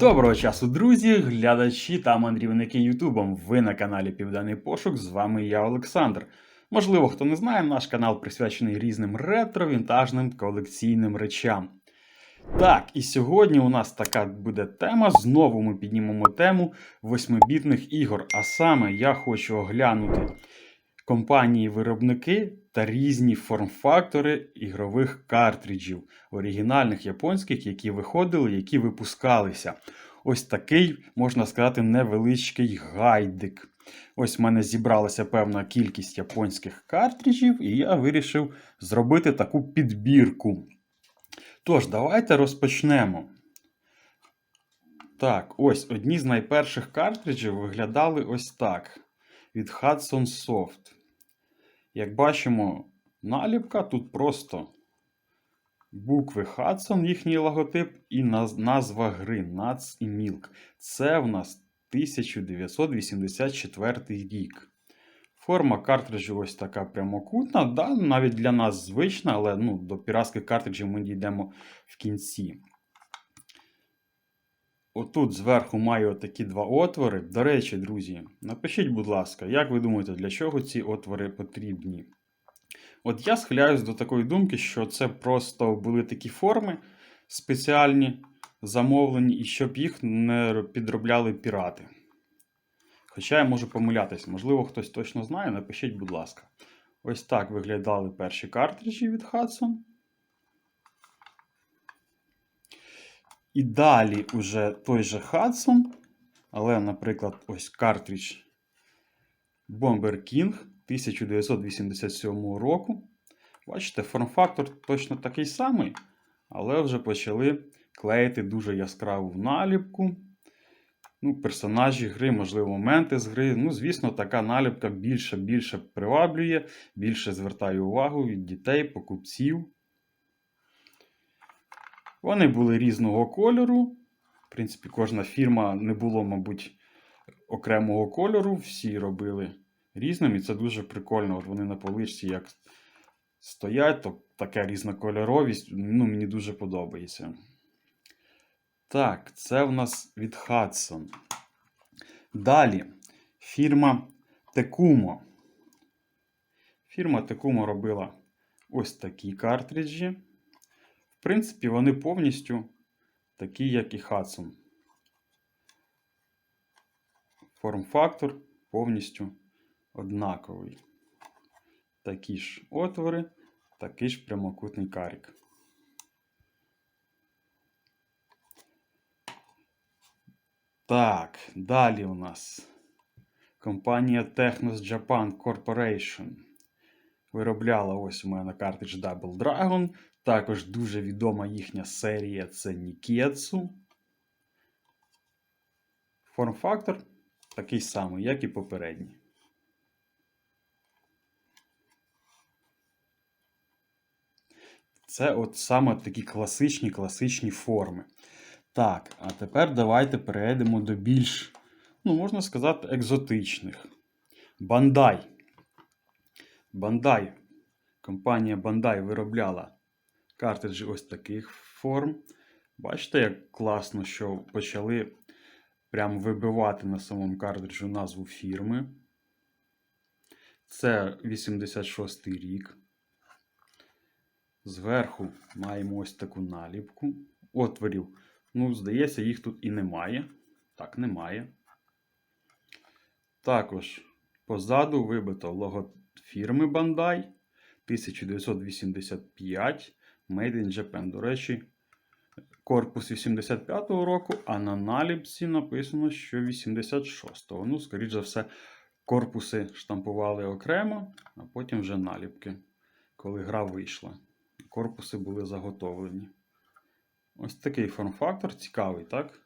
Доброго часу, друзі, глядачі та мандрівники Ютубом. Ви на каналі Південний Пошук. З вами я, Олександр. Можливо, хто не знає, наш канал присвячений різним ретро, вінтажним колекційним речам. Так, і сьогодні у нас така буде тема. Знову ми піднімемо тему восьмибітних ігор. А саме я хочу оглянути компанії-виробники та різні форм-фактори ігрових картриджів, оригінальних японських, які виходили, які випускалися. Ось такий, можна сказати, невеличкий гайдик. Ось в мене зібралася певна кількість японських картриджів, і я вирішив зробити таку підбірку. Тож, давайте розпочнемо. Так, ось одні з найперших картриджів виглядали ось так. Від Hudson Soft. Як бачимо, наліпка тут просто букви Hudson, їхній логотип, і назва гри Nuts і Milk. Це в нас 1984 рік. Форма картриджу ось така прямокутна, да, навіть для нас звична, але ну, до піратських картриджів ми дійдемо в кінці. Отут зверху маю такі два отвори. До речі, друзі, напишіть, будь ласка, як ви думаєте, для чого ці отвори потрібні? От я схиляюсь до такої думки, що це просто були такі форми спеціальні, замовлені, і щоб їх не підробляли пірати. Хоча я можу помилятися, можливо, хтось точно знає, напишіть, будь ласка. Ось так виглядали перші картриджі від Hudson. І далі уже той же Hudson, але, наприклад, ось картридж Bomber King 1987 року. Бачите, форм-фактор точно такий самий, але вже почали клеїти дуже яскраву наліпку. Ну, Персонажі гри, можливо, моменти з гри. Ну, звісно, така наліпка більше-більше приваблює, більше звертає увагу від дітей, покупців. Вони були різного кольору. В принципі, кожна фірма не було, мабуть, окремого кольору. Всі робили різним, і це дуже прикольно. От вони на поличці як стоять, то така різнокольоровість. Ну, мені дуже подобається. Так, це в нас від Hudson. Далі фірма Tekumo. Фірма Tekumo робила ось такі картриджі. В принципі, вони повністю такі, як і Hudson. Форм-фактор повністю однаковий. Такі ж отвори, такий ж прямокутний карік. Так, далі у нас компанія Technos Japan Corporation. Виробляла ось у мене картридж Double Dragon. Також дуже відома їхня серія це Niketsu. Форм-фактор такий самий, як і попередній. Це от саме такі класичні класичні форми. Так, а тепер давайте перейдемо до більш, ну, можна сказати, екзотичних. Бандай. Бандай. Компанія Bandai виробляла картриджі ось таких форм. Бачите, як класно, що почали прямо вибивати на самому картриджу назву фірми. Це 86 рік. Зверху маємо ось таку наліпку. Отворів. Ну, здається, їх тут і немає. Так, немає. Також позаду вибито лого фірми Bandai 1985 Made in Japan. До речі, корпус 85-го року, а на наліпці написано, що 86-го. Ну, скоріш за все, корпуси штампували окремо, а потім вже наліпки, коли гра вийшла. Корпуси були заготовлені. Ось такий форм-фактор цікавий, так?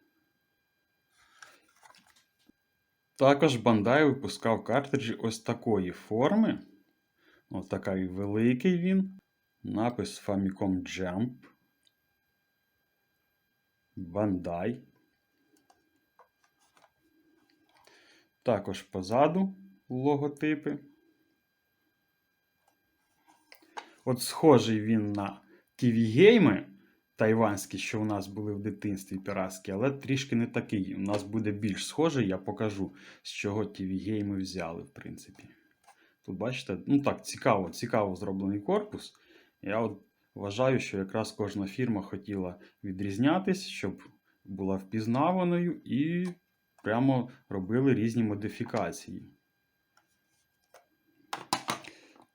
Також Bandai випускав картриджі ось такої форми. Ось такий великий він. Напис Famicom Jump. Bandai. Також позаду логотипи. От схожий він на TV-гейми тайванські, що у нас були в дитинстві піратські, але трішки не такий. У нас буде більш схожий, я покажу, з чого TV-гейми взяли, в принципі. Тут бачите, ну так, цікаво, цікаво зроблений корпус. Я от вважаю, що якраз кожна фірма хотіла відрізнятись, щоб була впізнаваною і прямо робили різні модифікації.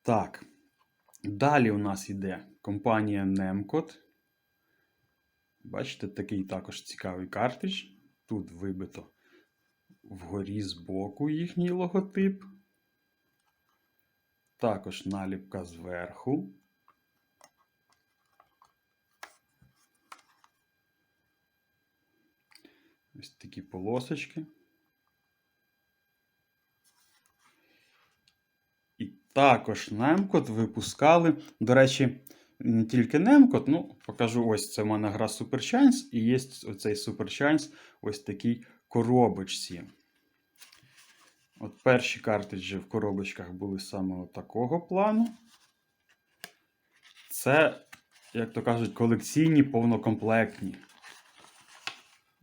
Так. Далі у нас йде компанія Nemcot. Бачите, такий також цікавий картридж. Тут вибито вгорі збоку їхній логотип. Також наліпка зверху. Ось такі полосочки. І також Немкот випускали. До речі, не тільки Немкот, ну, покажу ось це в мене гра Super Chance, і є оцей Super Chance ось такій коробочці. От перші картриджі в коробочках були саме такого плану. Це, як то кажуть, колекційні повнокомплектні.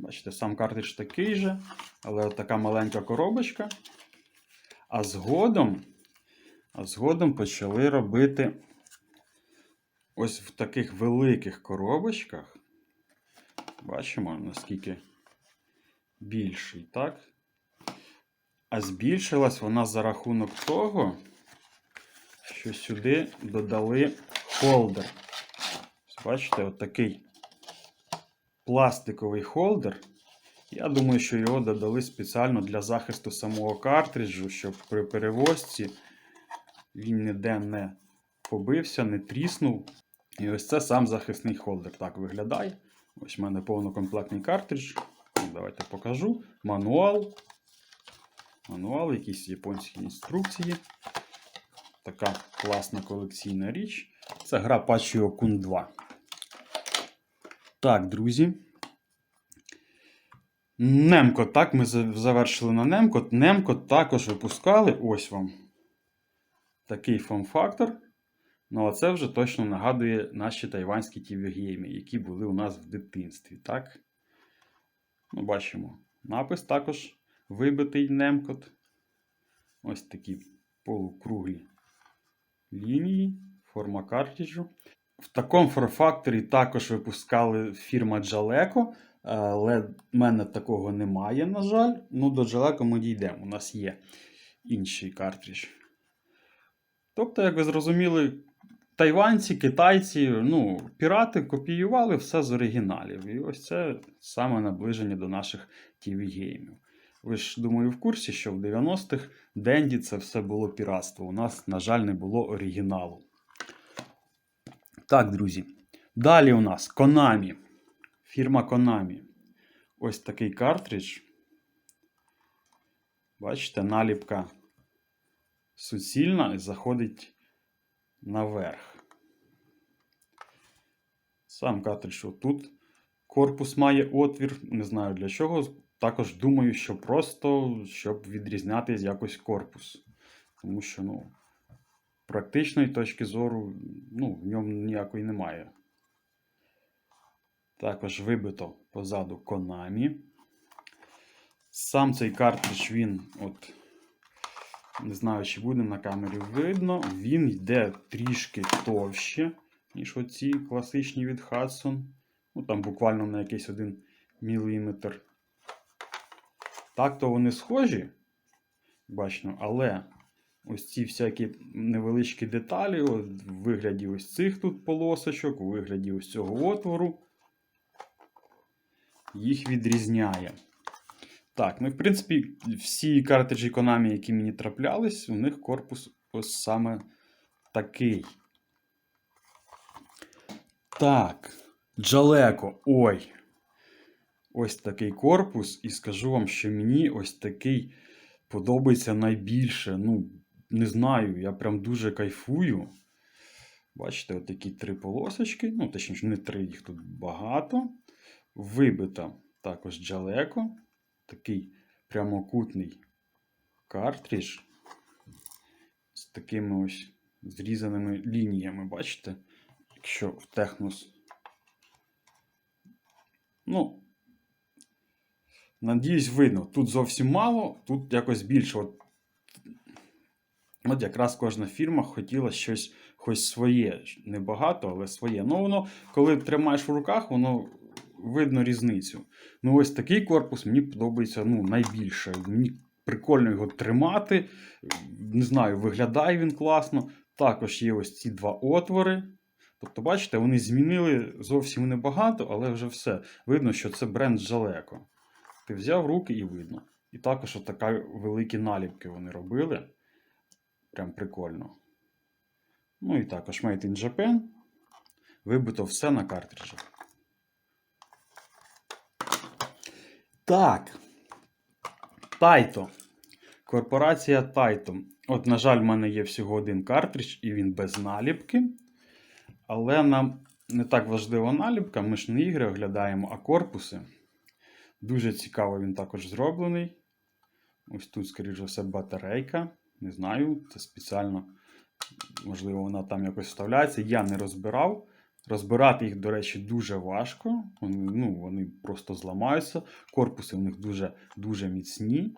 Бачите, сам картридж такий же, але от така маленька коробочка. А згодом, а згодом почали робити ось в таких великих коробочках. Бачимо, наскільки більший, так? А збільшилась вона за рахунок того, що сюди додали холдер. Бачите, от такий пластиковий холдер. Я думаю, що його додали спеціально для захисту самого картриджу, щоб при перевозці він ніде не побився, не тріснув. І ось це сам захисний холдер. Так виглядає. Ось в мене повнокомплектний картридж. Давайте покажу. Мануал. Мануал, якісь японські інструкції. Така класна колекційна річ. Це гра Kun 2. Так, друзі. Немкот, так, ми завершили на Немкот. Немкот також випускали. Ось вам такий форм-фактор. Ну, а це вже точно нагадує наші тайванські тівігейми, які були у нас в дитинстві. так? Ну, бачимо. Напис також вибитий немкот. Ось такі полукруглі лінії, форма картриджу. В такому форм-факторі також випускали фірма Jaleco, але в мене такого немає, на жаль. Ну, до Jaleco ми дійдемо. У нас є інший картридж. Тобто, як ви зрозуміли, тайванці, китайці, ну, пірати копіювали все з оригіналів. І ось це саме наближення до наших TV-геймів. Ви ж, думаю, в курсі, що в 90-х Денді це все було піратство. У нас, на жаль, не було оригіналу. Так, друзі. Далі у нас Konami. Фірма Konami. Ось такий картридж. Бачите, наліпка суцільна і заходить наверх. Сам картридж тут. Корпус має отвір, не знаю для чого. Також думаю, що просто щоб відрізняти якось корпус. Тому що, ну, практичної точки зору, ну, в ньому ніякої немає. Також вибито позаду Konami. Сам цей картридж, він, от, не знаю, чи буде на камері видно, він йде трішки товще, ніж оці класичні від Hudson. Ну, там буквально на якийсь один міліметр. Так-то вони схожі, бачно, але ось ці всякі невеличкі деталі, от, в вигляді ось цих тут полосочок, у вигляді ось цього отвору, їх відрізняє. Так, ну, в принципі, всі картриджі Konami, які мені траплялись, у них корпус ось саме такий. Так, Джалеко. Ой. Ось такий корпус, і скажу вам, що мені ось такий подобається найбільше. Ну, не знаю, я прям дуже кайфую. Бачите, отакі три полосочки. Ну, точніше, не три, їх тут багато. Вибита також Джалеко. Такий прямокутний картридж з такими ось зрізаними лініями, бачите? Якщо в Технос. Ну, надіюсь, видно. Тут зовсім мало, тут якось більше. От, от якраз кожна фірма хотіла щось хоч своє. Небагато, але своє. Ну, воно, коли тримаєш в руках, воно видно різницю. Ну, ось такий корпус мені подобається ну, найбільше. Мені прикольно його тримати. Не знаю, виглядає він класно. Також є ось ці два отвори. Тобто, бачите, вони змінили зовсім небагато, але вже все. Видно, що це бренд Жалеко. Ти взяв руки і видно. І також така великі наліпки вони робили. Прям прикольно. Ну і також Made in Japan. Вибито все на картриджах. Так. Тайто. Корпорація Тайто. От, на жаль, в мене є всього один картридж, і він без наліпки. Але нам не так важлива наліпка, ми ж не ігри оглядаємо, а корпуси. Дуже цікаво він також зроблений. Ось тут, скоріш за все, батарейка. Не знаю, це спеціально, можливо, вона там якось вставляється. Я не розбирав. Розбирати їх, до речі, дуже важко. Вони, ну, вони просто зламаються. Корпуси у них дуже, дуже міцні.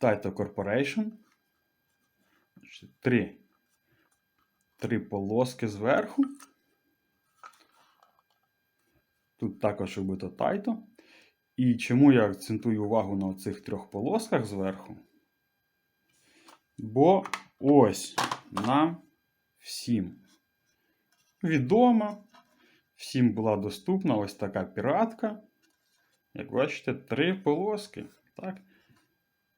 Taito Corporation. Три. Три полоски зверху. Тут також вибито Taito. І чому я акцентую увагу на цих трьох полосках зверху? Бо ось нам всім відома, всім була доступна ось така піратка. Як бачите, три полоски. Так?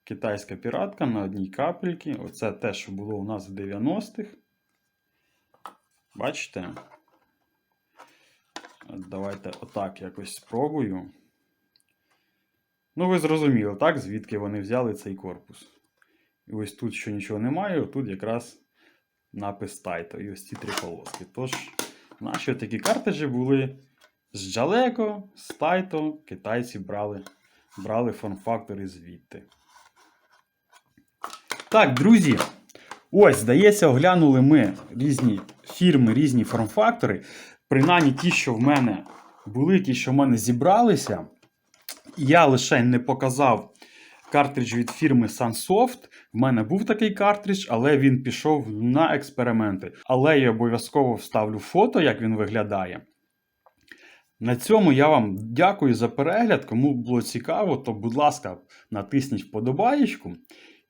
Китайська піратка на одній капельці. Оце те, що було у нас в 90-х. Бачите? От Давайте отак якось спробую. Ну, ви зрозуміли, так, звідки вони взяли цей корпус. І ось тут що нічого немає, тут якраз напис Taito. І ось ці три полоски. Тож, наші такі картриджі були з Jaleco, з Taito. Китайці брали, брали форм-фактори звідти. Так, друзі. Ось, здається, оглянули ми різні фірми, різні форм-фактори. Принаймні ті, що в мене були, ті, що в мене зібралися. Я лише не показав картридж від фірми Sunsoft. В мене був такий картридж, але він пішов на експерименти. Але я обов'язково вставлю фото, як він виглядає. На цьому я вам дякую за перегляд. Кому було цікаво, то, будь ласка, натисніть вподобаєчку.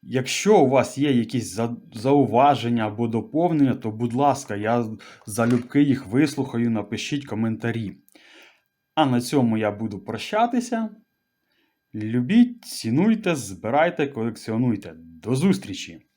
Якщо у вас є якісь за- зауваження або доповнення, то, будь ласка, я залюбки їх вислухаю, напишіть коментарі. А на цьому я буду прощатися. Любіть, цінуйте, збирайте, колекціонуйте. До зустрічі!